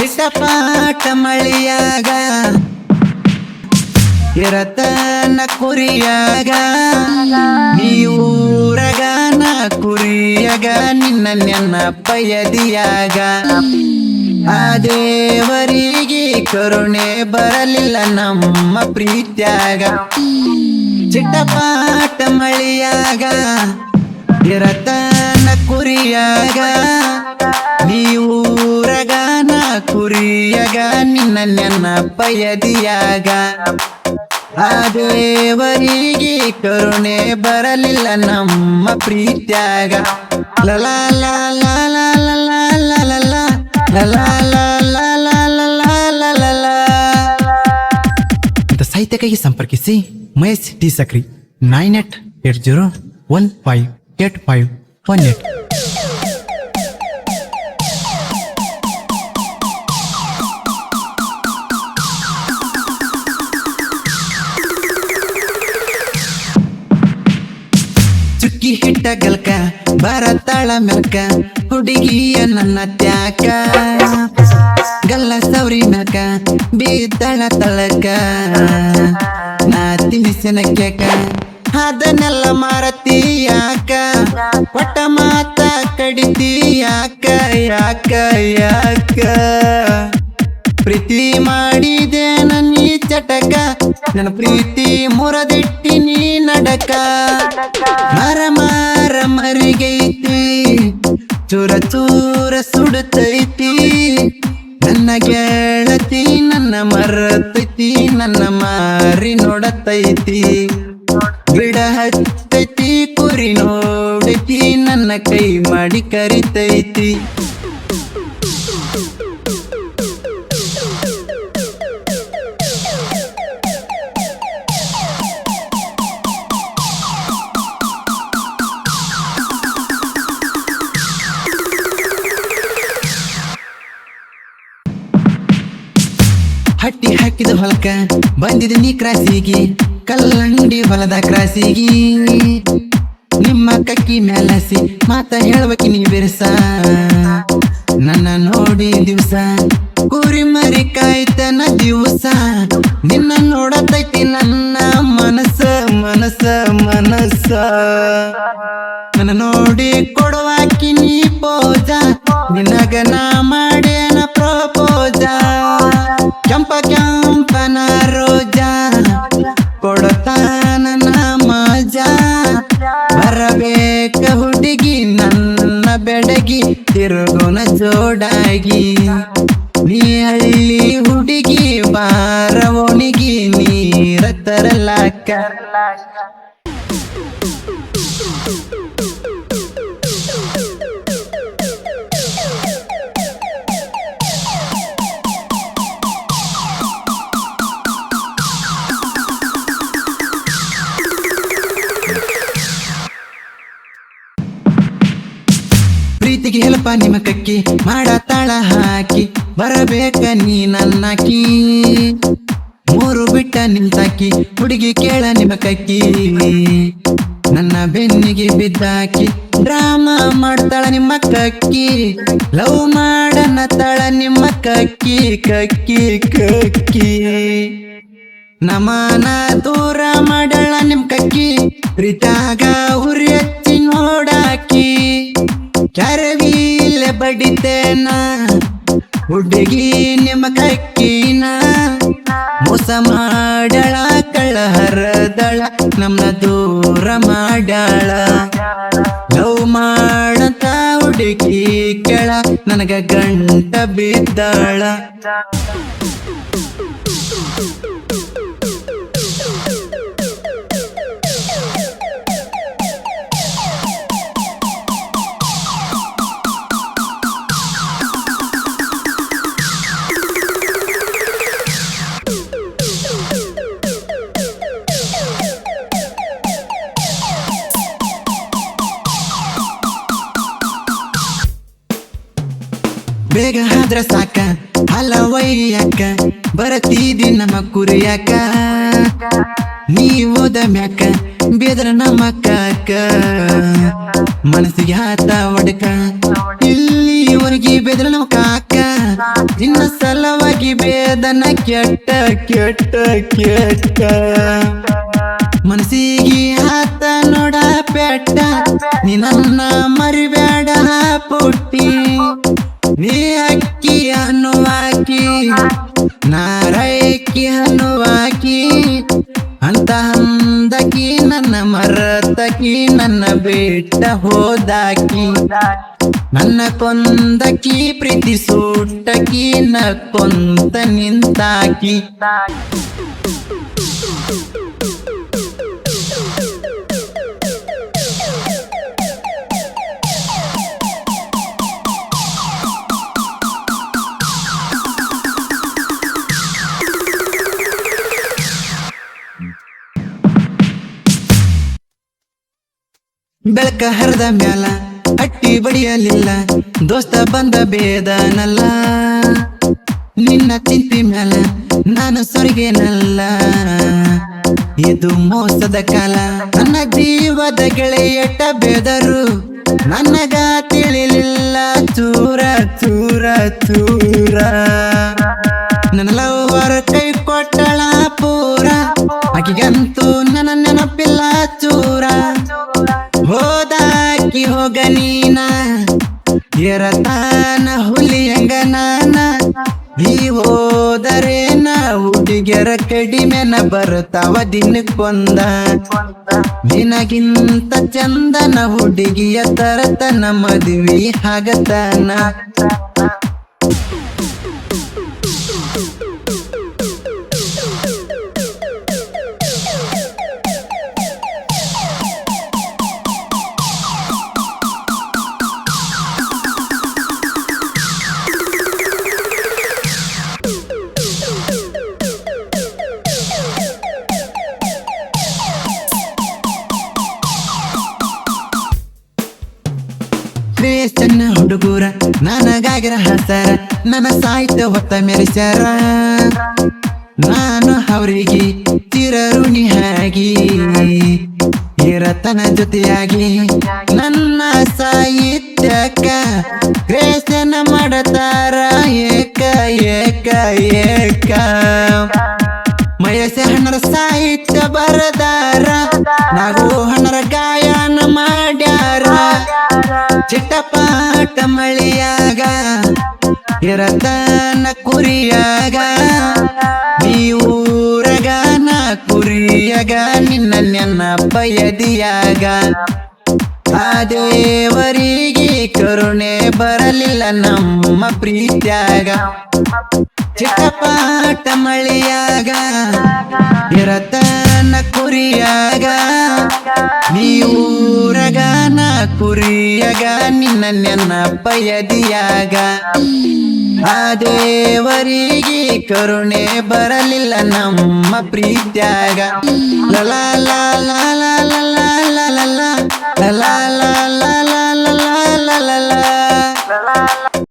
ಚಿಟ್ಟಪಾಟ ಮಳಿಯಾಗ, ಇರತನ ಕುರಿಯಾಗ ನೀಊರಗ ನಾ ಕುರಿಯಾಗ, ನಿನ್ನ ನನ್ನ ಪಯದಿಯಾಗ. ಆ ದೇವರಿಗೆ ಕರುಣೆ ಬರಲಿಲ್ಲ ನಮ್ಮ ಪ್ರೀತ್ಯಾಗ. ಚಿಟ್ಟಪಾಟ ಮಳಿಯಾಗ, ಇರತನ ಕುರಿಯಾಗ ನೀಊರಗ ಕುರಿಯಗಾನ ಕುರಿಯಗ ನಿನ್ನ ನೆನಪಯದಿಯಾಗ ಆ ದೇವರಿಗೆ ಕರುಣೆ ಬರಲಿಲ್ಲ ನಮ್ಮ ಪ್ರೀತ್ಯಾಗ ಸಾಹಿತ್ಯಕ್ಕೆ ಸಂಪರ್ಕಿಸಿ Mahesh T Sakri nine eight eight zero one five eight five one eight ಹಿಟ್ಟ ಗಲ್ಕ ಬರತಾಳ ಮೆಲ್ಕ, ಹುಡುಗಿಯ ನನ್ನ ತ್ಯಾಕ. ಗಲ್ಲ ಸೌರಿ ಮೆಲ್ಕ, ಬೀತಾಳ ತಳಕ. ನಾ ತಿನಿಸಿನ ಕೇಕ, ಅದನ್ನೆಲ್ಲ ಮಾರತಿ ಯಾಕ? ಒಟ್ಟ ಮಾತ ಕಡಿತಿ ಯಾಕ ಯಾಕ ಯಾಕ? ಪ್ರೀತಿ ಮಾಡಿದೆ ನನ್ನ ಈ ಚಟಕ. ನನ್ನ ಪ್ರೀತಿ ಮುರದಿಟ್ಟಿ ನೀ ನಡಕ. ಮರ ಮಾರ ಮರಿಗೈತಿ. ಚೂರ ಚೂರ ಸುಡುತ್ತೈತಿ ನನ್ನ ಗೆಳತಿ ನನ್ನ ಮರತೈತಿ, ನನ್ನ ಮಾರಿ ನೋಡತೈತಿ. ಬಿಡ ಹತ್ತೈತಿ, ಕುರಿ ನೋಡೈತಿ, ನನ್ನ ಕೈ ಮಾಡಿ ಕರಿತೈತಿ. ಹಾಕಿದ ಹೊಲಕ ಬಂದಿದೆ ನೀ ಕ್ರಾಸಿಗೆ, ಕಲ್ಲಂಗಡಿ ಹೊಲದ ಕ್ರಾಸಿಗೆ. ನಿಮ್ಮ ಕಕ್ಕಿ ಮ್ಯಾಲಸಿ ಮಾತ ಹೇಳ್ಬೇಕಿ ನೀ ಬಿರ್ಸ. ನನ್ನ ನೋಡಿ ದಿವಸ, ಕುರಿ ಮರಿ ಕಾಯ್ತನ ದಿವಸ. ನಿನ್ನ ನೋಡತೈತಿ ನನ್ನ ಮನಸ್ಸ ಮನಸ್ಸ ಮನಸ್ಸ ನನ್ನ ನೋಡಿ ಕೊಡುವಾಕಿ ನೀ ಪೋಜ, ನಿನಗ ನಾ ಬರಬೇಕ ಹುಡುಗಿ ನನ್ನ ಬೆಡಗಿ ತಿರುಗುನ ಜೋಡಾಗಿ ನೀ ಹಳ್ಳಿ ಹುಡುಗಿ ಬಾರವಣಿಗಿ ನೀರ ತರಲಾಕ. ಪ್ರೀತಿಗೆ ಹೆಲ್ಪ ನಿಮ್ಮ ಕಕ್ಕಿ. ಮಾಡ ತಾಳ ಹಾಕಿ. ಬರಬೇಕ ನೀ ನನ್ನಕಿ ಮೂರು ಬಿಟ್ಟ ನಿಂತಾಕಿ ಹುಡುಗಿ ಕೇಳ ನಿಮ್ಮ ಕಕ್ಕಿ. ನನ್ನ ಬೆನ್ನಿಗೆ ಬಿದ್ದಾಕಿ. ಡ್ರಾಮಾ ಮಾಡ್ತಾಳ ನಿಮ್ಮ ಕಕ್ಕಿ. ಲವ್ ಮಾಡನ ತಾಳ ನಿಮ್ಮ ಕಕ್ಕಿ. ಕಕ್ಕಿ ಕಕ್ಕಿ. ನಮನ ದೂರ ಮಾಡಳ ನಿಮ್ ಕಕ್ಕಿ. ಪ್ರೀತಾಗ ಉರಿ ಹಚ್ಚಿ ನೋಡಾಕಿ. ಕ್ಯಾರವೀಲೆ ಬಡಿತೇನ? ಹುಡುಗಿ ನಿಮ್ಮ ಕಕ್ಕಿನ ಮೋಸ ಮಾಡಳ ಕಳ ಹರದಳ ನಮ್ಮ ದೂರ ಮಾಡಳ ಲವ್ ಮಾಡತ ಹುಡುಗಿ ಕೆಳ, ನನಗ ಗಂಟ ಬಿದ್ದಾಳ. ಆದ್ರ ಸಾಕ? ಹಲವಯ್ಯಕ್ಕ, ಬರತೀದಿ ನಮ್ಮ ಕುರಿಯಾಕ. ನೀ ಓದ ಮ್ಯಾಕ, ಬೇದ್ರ ನಮ್ಮ ಕಾಕ. ಮನಸ್ಸಿಗೆ ಹಾತ ಒಡಕ, ಇಲ್ಲಿವರೆಗೆ ಬೇದ್ರ ನಮ್ಮ ಕಾಕ. ನಿನ್ನ ಸಲವಾಗಿ ಬೇದನ ಕೆಟ್ಟ ಕೆಟ್ಟ ಕೆಟ್ಟ. ಮನಸ್ಸಿಗೆ ಹಾತ ನೋಡ ಪೆಟ್ಟ ನನ್ನ ಮರಿಬೇಡ ಪುಟ್ಟಿ. ನೀ ಅಕ್ಕಿ ಅನ್ನುವಾಕಿ ನಾರೈಕಿ ಅನ್ನುವಾಕಿ ಅಂತ ಹಂದಕಿ ನನ್ನ ಮರತಕಿ, ನನ್ನ ಬಿಟ್ಟ ಹೋದಾಕಿ. ನನ್ನ ಕೊಂದಕಿ, ಪ್ರೀತಿ ಸೂಟಕಿ ನ ಕೊಂತ ನಿಂತಾಕಿ. ಬೆಳಕ ಹರಿದ ಮ್ಯಾಲ, ಅಟ್ಟಿ ಬಡಿಯಲಿಲ್ಲ, ದೋಸ್ತ ಬಂದ ಬೇದನಲ್ಲ ನಿನ್ನ ತಿಂತಿ ಮ್ಯಾಲ ನಾನು ಸೊರಗೇನಲ್ಲ ಇದು ಮೋಸದ ಕಾಲ, ನನ್ನ ಜೀವದ ಗೆಳೆಯಟ ಬೆದರು. ನನಗ ತಿಳಿಲಿಲ್ಲ ಚೂರ ಚೂರ ಚೂರ. ನನ್ನ ಲವರ್ ಕೈ ಕೊಟ್ಟಳ ಪೂರ. ಆಕಿಗಂತೂ ನನ್ನ ನೆನಪಿಲ್ಲ, ಚೂರ. ಹೋದಾಕಿ ಹೋಗ ನೀನ ಗೆರತಾನ ಹುಲಿಯಂಗ ನಾನ? ಈ ಹೋದರೆ ನಾ ಹುಡುಗಿಯರ ಕಡಿಮೆನ ಬರುತ್ತವ ದಿನಕ್ಕೊಂದ. ನಿನಗಿಂತ ಚಂದನ ಹುಡುಗಿಯ ತರತನ ಮದುವೆ ಆಗತನ. ಕ್ರಿಯೇಷನ್ ಹುಡುಗೂರ ನನಗಾಗಿರ ಹಸರ ನನ್ನ ಸಾಹಿತ್ಯ ಹೊತ್ತ ಮೆರೆಸ್ಯಾರ. ನಾನು ಅವರಿಗೆ ಚಿರಋಣಿ ಆಗಿ ಇರತನ ಜೊತೆಯಾಗಿ ಚಿಟ್ಟಪಾಟ ಮಳೆಯಾಗ ಇರತನ ಕುರಿಯಾಗ. ನಾ ಕುರಿಯಾಗ, ನಿನ್ನ ನೆನಪ ಎದಿಯಾಗ ಆ ದೇವರಿಗೆ ಕರುಣೆ ಬರಲಿಲ್ಲ ನಮ್ಮ ಪ್ರೀತ್ಯಾಗ. ಚಿಟ್ಟಪಾಟ ಮಳೆಯಾಗ ಇರತನ ಕುರಿಯಾಗ, ನೀ ನಾ ಕುರಿಯಾಗ, ನಿನ್ನ ನೆನಪ ಆ ದೇವರಿಗೆ ಕರುಣೆ ಬರಲಿಲ್ಲ ನಮ್ಮ ಪ್ರೀತ್ಯಾಗ. ಲಲಾ ಲಾಲ